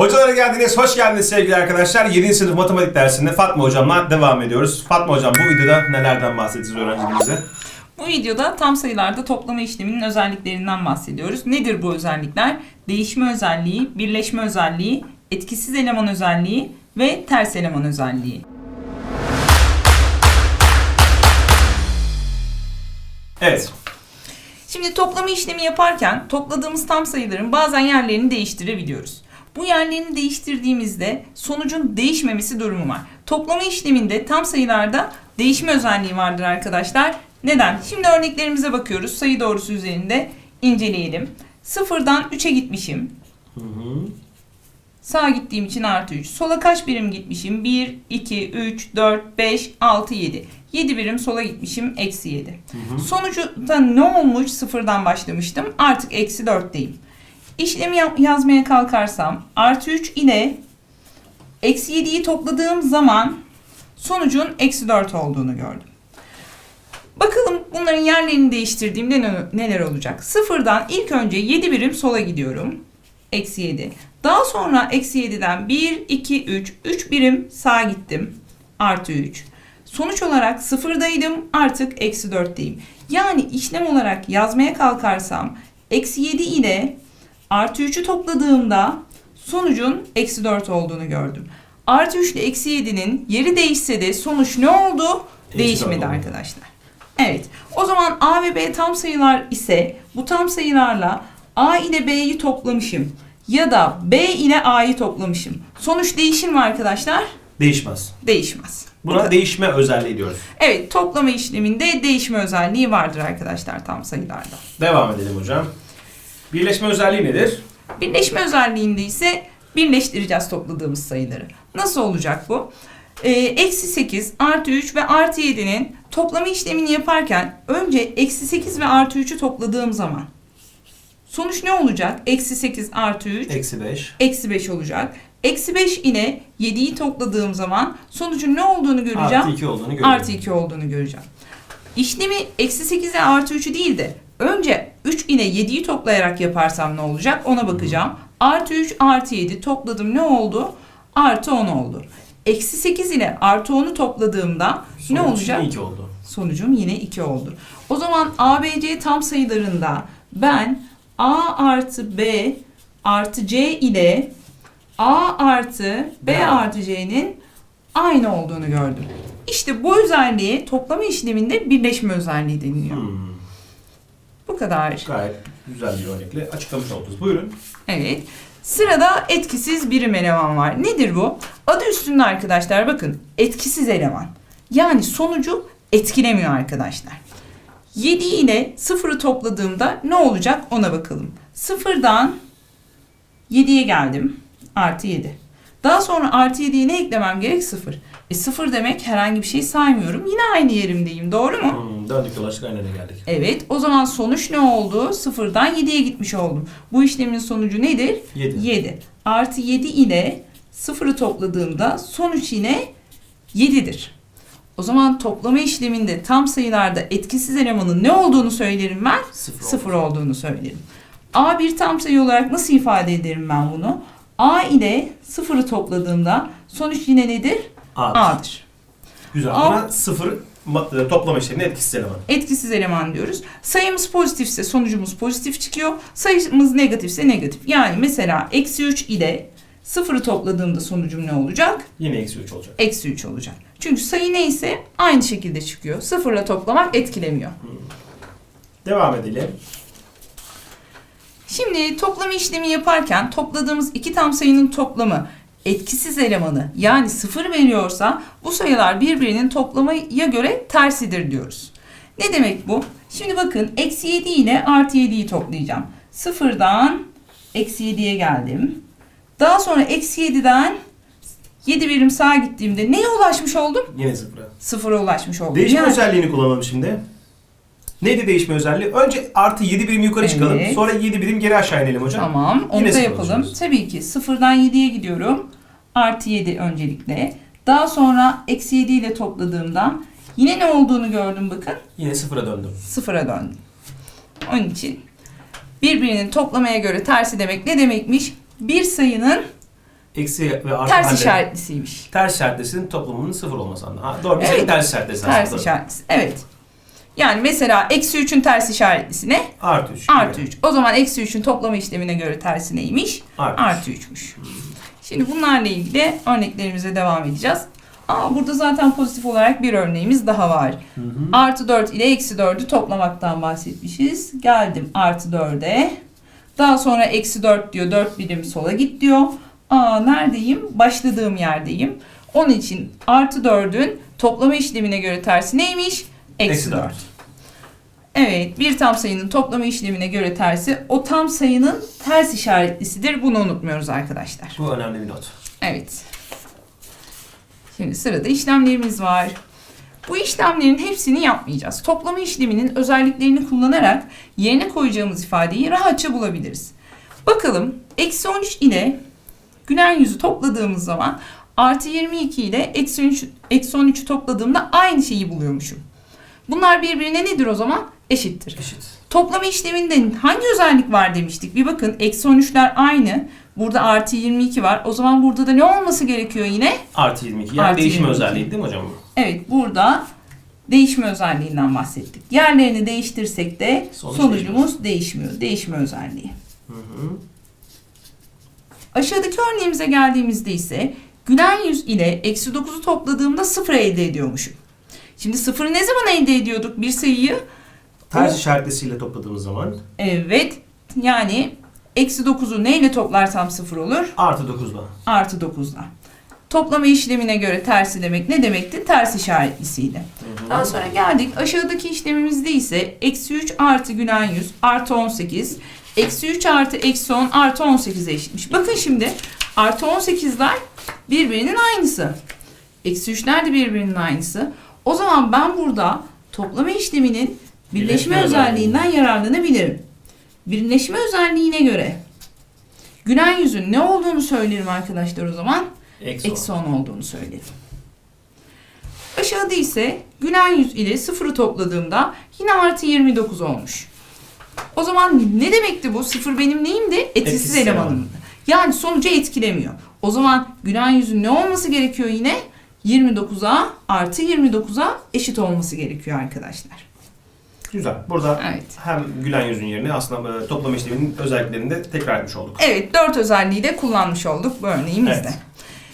Hocalara geldiniz, hoş geldiniz sevgili arkadaşlar. 7. sınıf matematik dersinde Fatma hocamla devam ediyoruz. Fatma hocam bu videoda nelerden bahsedeceğiz öğrencilerimize? Bu videoda tam sayılarda toplama işleminin özelliklerinden bahsediyoruz. Nedir bu özellikler? Değişme özelliği, birleşme özelliği, etkisiz eleman özelliği ve ters eleman özelliği. Evet, Şimdi toplama işlemi yaparken topladığımız tam sayıların bazen yerlerini değiştirebiliyoruz. Bu yerlerini değiştirdiğimizde sonucun değişmemesi durumu var. Toplama işleminde tam sayılarda değişme özelliği vardır arkadaşlar. Neden? Şimdi örneklerimize bakıyoruz. Sayı doğrusu üzerinde inceleyelim. Sıfırdan 3'e gitmişim. Sağa gittiğim için artı 3. Sola kaç birim gitmişim? 1, 2, 3, 4, 5, 6, 7. 7 birim sola gitmişim. Eksi 7. Sonucunda ne olmuş? Sıfırdan başlamıştım. Artık eksi 4'teyim. İşlemi yazmaya kalkarsam artı 3 ile eksi 7'yi topladığım zaman sonucun eksi 4 olduğunu gördüm. Bakalım bunların yerlerini değiştirdiğimde ne- neler olacak? Sıfırdan ilk önce 7 birim sola gidiyorum. Eksi 7. Daha sonra eksi 7'den 1, 2, 3, 3 birim sağa gittim. Artı 3. Sonuç olarak sıfırdaydım artık eksi 4'teyim. Yani işlem olarak yazmaya kalkarsam eksi 7 ile artı 3'ü topladığımda sonucun eksi 4 olduğunu gördüm. Artı 3 ile eksi 7'nin yeri değişse de sonuç ne oldu? Değişmedi arkadaşlar. Evet. O zaman A ve B tam sayılar ise bu tam sayılarla A ile B'yi toplamışım. Ya da B ile A'yı toplamışım. Sonuç değişir mi arkadaşlar? değişmez. Değişmez. Buna değişme özelliği diyoruz. Evet, toplama işleminde değişme özelliği vardır arkadaşlar tam sayılarda. Devam edelim hocam. Birleşme özelliği nedir? Birleşme özelliğinde ise birleştireceğiz topladığımız sayıları. Nasıl olacak bu? Ee, Eksi 8, artı 3 ve artı 7'nin toplama işlemini yaparken önce eksi 8 ve artı 3'ü topladığım zaman sonuç ne olacak? Eksi 8 artı 3 Eksi 5. eksi 5 olacak. Eksi 5 ile 7'yi topladığım zaman sonucun ne olduğunu göreceğim. Artı 2 olduğunu görüyorum. Artı 2 olduğunu göreceğim. İşlemi eksi 8 ile artı 3'ü değil de önce 3 ile 7'yi toplayarak yaparsam ne olacak ona bakacağım. Artı 3 artı 7 topladım ne oldu? Artı 10 oldu. Eksi 8 ile artı 10'u topladığımda ne Sonuç olacak? 2 oldu. Sonucum yine 2 oldu. O zaman ABC tam sayılarında ben A artı B artı C ile A artı B B artı C'nin aynı olduğunu gördüm. İşte bu özelliğe toplama işleminde birleşme özelliği deniliyor. Hmm, kadar. gayet güzel bir örnekle açıklamış oldunuz. Buyurun. Evet. Sırada etkisiz birim eleman var. Nedir bu? Adı üstünde arkadaşlar bakın etkisiz eleman. Yani sonucu etkilemiyor arkadaşlar. 7 ile 0'ı topladığımda ne olacak ona bakalım. 0'dan 7'ye geldim. Artı 7. Daha sonra artı 7'ye ne eklemem gerek? 0. E 0 demek herhangi bir şey saymıyorum. Yine aynı yerimdeyim. Doğru mu? Hmm, döndük dolaştık aynı yere geldik. Evet. O zaman sonuç ne oldu? Sıfırdan 7'ye gitmiş oldum. Bu işlemin sonucu nedir? 7. 7. Artı 7 ile sıfırı topladığımda sonuç yine 7'dir. O zaman toplama işleminde tam sayılarda etkisiz elemanın ne olduğunu söylerim ben? 0 Sıfır olduğunu söylerim. A bir tam sayı olarak nasıl ifade ederim ben bunu? A ile sıfırı topladığımda sonuç yine nedir? A'dır. A'dır. Güzel. A- Buna 0 ma- e, toplama işleminin etkisiz elemanı. etkisiz eleman diyoruz. Sayımız pozitifse sonucumuz pozitif çıkıyor. Sayımız negatifse negatif. Yani mesela eksi 3 ile sıfırı topladığımda sonucum ne olacak? Yine eksi 3 olacak. Eksi 3 olacak. Çünkü sayı neyse aynı şekilde çıkıyor. Sıfırla toplamak etkilemiyor. Devam edelim. Şimdi toplama işlemi yaparken topladığımız iki tam sayının toplamı etkisiz elemanı yani sıfır veriyorsa bu sayılar birbirinin toplamaya göre tersidir diyoruz. Ne demek bu? Şimdi bakın eksi 7 ile artı 7'yi toplayacağım. Sıfırdan eksi 7'ye geldim. Daha sonra eksi 7'den 7 birim sağa gittiğimde neye ulaşmış oldum? Yine 0'a. Sıfıra ulaşmış oldum. Değişme Yani- özelliğini kullanalım şimdi. Neydi değişme özelliği? Önce artı 7 birim yukarı Evet. çıkalım. Sonra 7 birim geri aşağı inelim hocam. Tamam onu Yine da yapalım. Tabii ki sıfırdan 7'ye gidiyorum. Artı 7 öncelikle. Daha sonra eksi 7 ile topladığımda yine ne olduğunu gördüm bakın. Yine 0'a döndüm. Sıfıra döndüm. Onun için birbirinin toplamaya göre tersi demek ne demekmiş? Bir sayının Eksi ve artı Ters işaretlisiymiş. Ters işaretlisinin toplamının sıfır olması anlamında. Ha, doğru bir Evet. şeyin ters işaretlisi Ters işaretlisi. Evet. Yani mesela eksi 3'ün ters işaretlisi ne? Artı 3. Artı 3. O zaman eksi 3'ün toplama işlemine göre tersi neymiş? Artı. Artı 3'müş. Şimdi bunlarla ilgili örneklerimize devam edeceğiz. Aa, burada zaten pozitif olarak bir örneğimiz daha var. Hı hı. Artı 4 ile eksi 4'ü toplamaktan bahsetmişiz. Geldim artı 4'e. Daha sonra eksi 4 diyor. 4 birim sola git diyor. Aa neredeyim? Başladığım yerdeyim. Onun için artı 4'ün toplama işlemine göre tersi neymiş? Eksi 4. Evet, bir tam sayının toplama işlemine göre tersi o tam sayının ters işaretlisidir. Bunu unutmuyoruz arkadaşlar. Bu önemli bir not. Evet. Şimdi sırada işlemlerimiz var. Bu işlemlerin hepsini yapmayacağız. Toplama işleminin özelliklerini kullanarak yerine koyacağımız ifadeyi rahatça bulabiliriz. Bakalım eksi 13 ile gülen yüzü topladığımız zaman artı 22 ile eksi 13 eksi 13'ü topladığımda aynı şeyi buluyormuşum. Bunlar birbirine nedir o zaman? Eşittir. Eşit. Toplama işleminde hangi özellik var demiştik? Bir bakın eksi 13'ler aynı. Burada artı 22 var. O zaman burada da ne olması gerekiyor yine? Artı 22. Yani Artı değişim 22. özelliği değil mi hocam bu? Evet burada değişme özelliğinden bahsettik. Yerlerini değiştirsek de Sonuç sonucumuz değişmiyor. Değişme özelliği. Hı hı. Aşağıdaki örneğimize geldiğimizde ise gülen yüz ile eksi 9'u topladığımda 0 elde ediyormuşum. Şimdi 0'ı ne zaman elde ediyorduk bir sayıyı? Ters işaretlisiyle topladığımız zaman Evet yani eksi 9'u neyle toplarsam 0 olur? artı 9'la. artı 9'la. Toplama işlemine göre tersi demek ne demekti? Ters işaretlisiydi. Daha sonra geldik. Aşağıdaki işlemimizde ise eksi 3 artı gülen 100 artı 18. Eksi 3 artı eksi 10 artı 18'e eşitmiş. Bakın şimdi artı 18'ler birbirinin aynısı. Eksi 3'ler de birbirinin aynısı. O zaman ben burada toplama işleminin birleşme Birleşme özelliğinden yararlanabilirim. Birleşme özelliğine göre gülen yüzün ne olduğunu söylerim arkadaşlar o zaman. Eksi, Eksi 10 olduğunu söyledim. Aşağıda ise gülen yüz ile sıfırı topladığımda yine artı 29 olmuş. O zaman ne demekti bu? Sıfır benim neyimdi? Etkisiz Etkisiz elemanımdı. Yani sonucu etkilemiyor. O zaman gülen yüzün ne olması gerekiyor yine? 29'a artı 29'a eşit olması gerekiyor arkadaşlar. Güzel. Burada Evet. hem gülen yüzün yerine aslında e, toplama işleminin özelliklerini de tekrar etmiş olduk. Evet, dört özelliği de kullanmış olduk bu örneğimizde. Evet.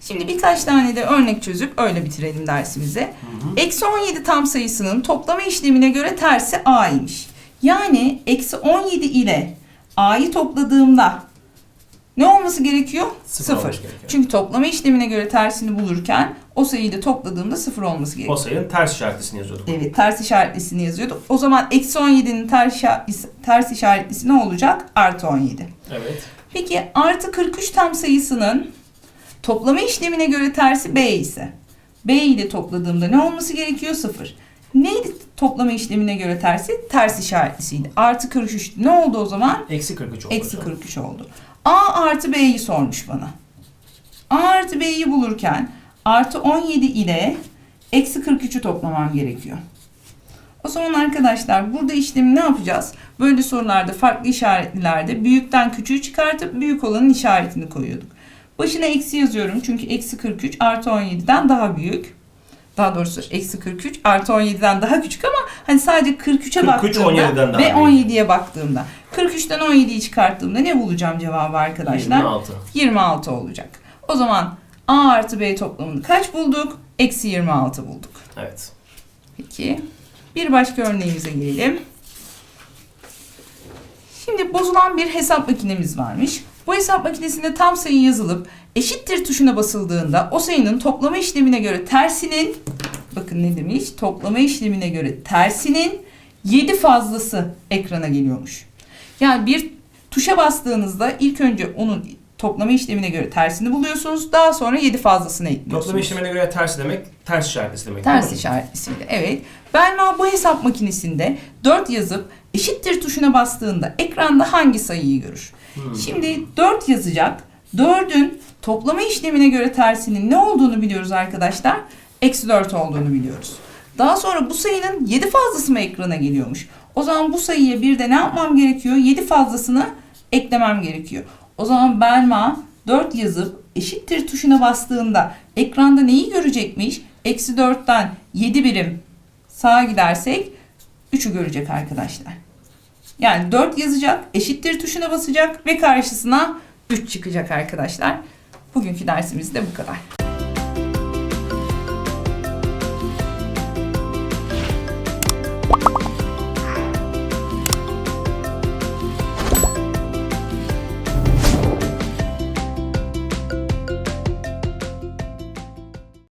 Şimdi birkaç tane de örnek çözüp öyle bitirelim dersimizi. Eksi 17 tam sayısının toplama işlemine göre tersi a'ymış. Yani eksi 17 ile a'yı topladığımda ne olması gerekiyor? Sıfır Sıfır. gerekiyor. Çünkü toplama işlemine göre tersini bulurken o sayıyı da topladığımda sıfır olması O gerekiyor. sayının ters işaretlisini yazıyorduk. Evet ters işaretlisini yazıyorduk. O zaman eksi 17'nin ters, ters işaretlisi ne olacak? Artı 17. Evet. Peki artı 43 tam sayısının toplama işlemine göre tersi b ise b ile topladığımda ne olması gerekiyor? 0. Neydi toplama işlemine göre tersi? Ters işaretlisiydi. Artı 43 ne oldu o zaman? Eksi 43 oldu. Eksi hocam. 43 oldu. A artı B'yi sormuş bana. A artı B'yi bulurken artı 17 ile eksi 43'ü toplamam gerekiyor. O zaman arkadaşlar burada işlemi ne yapacağız? Böyle sorularda farklı işaretlilerde büyükten küçüğü çıkartıp büyük olanın işaretini koyuyorduk. Başına eksi yazıyorum çünkü eksi 43 artı 17'den daha büyük. Daha doğrusu eksi 43 artı 17'den daha küçük ama hani sadece 43'e 43 baktığımda 17'den daha ve büyük. 17'ye baktığımda 43'ten 17'yi çıkarttığımda ne bulacağım cevabı arkadaşlar? 26. 26 olacak. O zaman A artı B toplamını kaç bulduk? Eksi 26 bulduk. Evet. Peki. Bir başka örneğimize gelelim. Şimdi bozulan bir hesap makinemiz varmış. Bu hesap makinesinde tam sayı yazılıp eşittir tuşuna basıldığında o sayının toplama işlemine göre tersinin bakın ne demiş? Toplama işlemine göre tersinin 7 fazlası ekrana geliyormuş. Yani bir tuşa bastığınızda ilk önce onun toplama işlemine göre tersini buluyorsunuz. Daha sonra 7 fazlasını ekliyorsunuz. Toplama işlemine göre ters demek, ters işaretlisi demek. Ters işaretlisiydi. Evet. Belma bu hesap makinesinde 4 yazıp eşittir tuşuna bastığında ekranda hangi sayıyı görür? Hmm. Şimdi 4 yazacak. 4'ün toplama işlemine göre tersinin ne olduğunu biliyoruz arkadaşlar. Eksi 4 olduğunu biliyoruz. Daha sonra bu sayının 7 fazlası mı ekrana geliyormuş? O zaman bu sayıya bir de ne yapmam gerekiyor? 7 fazlasını eklemem gerekiyor. O zaman Belma 4 yazıp eşittir tuşuna bastığında ekranda neyi görecekmiş? Eksi 4'ten 7 birim sağa gidersek 3'ü görecek arkadaşlar. Yani 4 yazacak, eşittir tuşuna basacak ve karşısına 3 çıkacak arkadaşlar. Bugünkü dersimiz de bu kadar.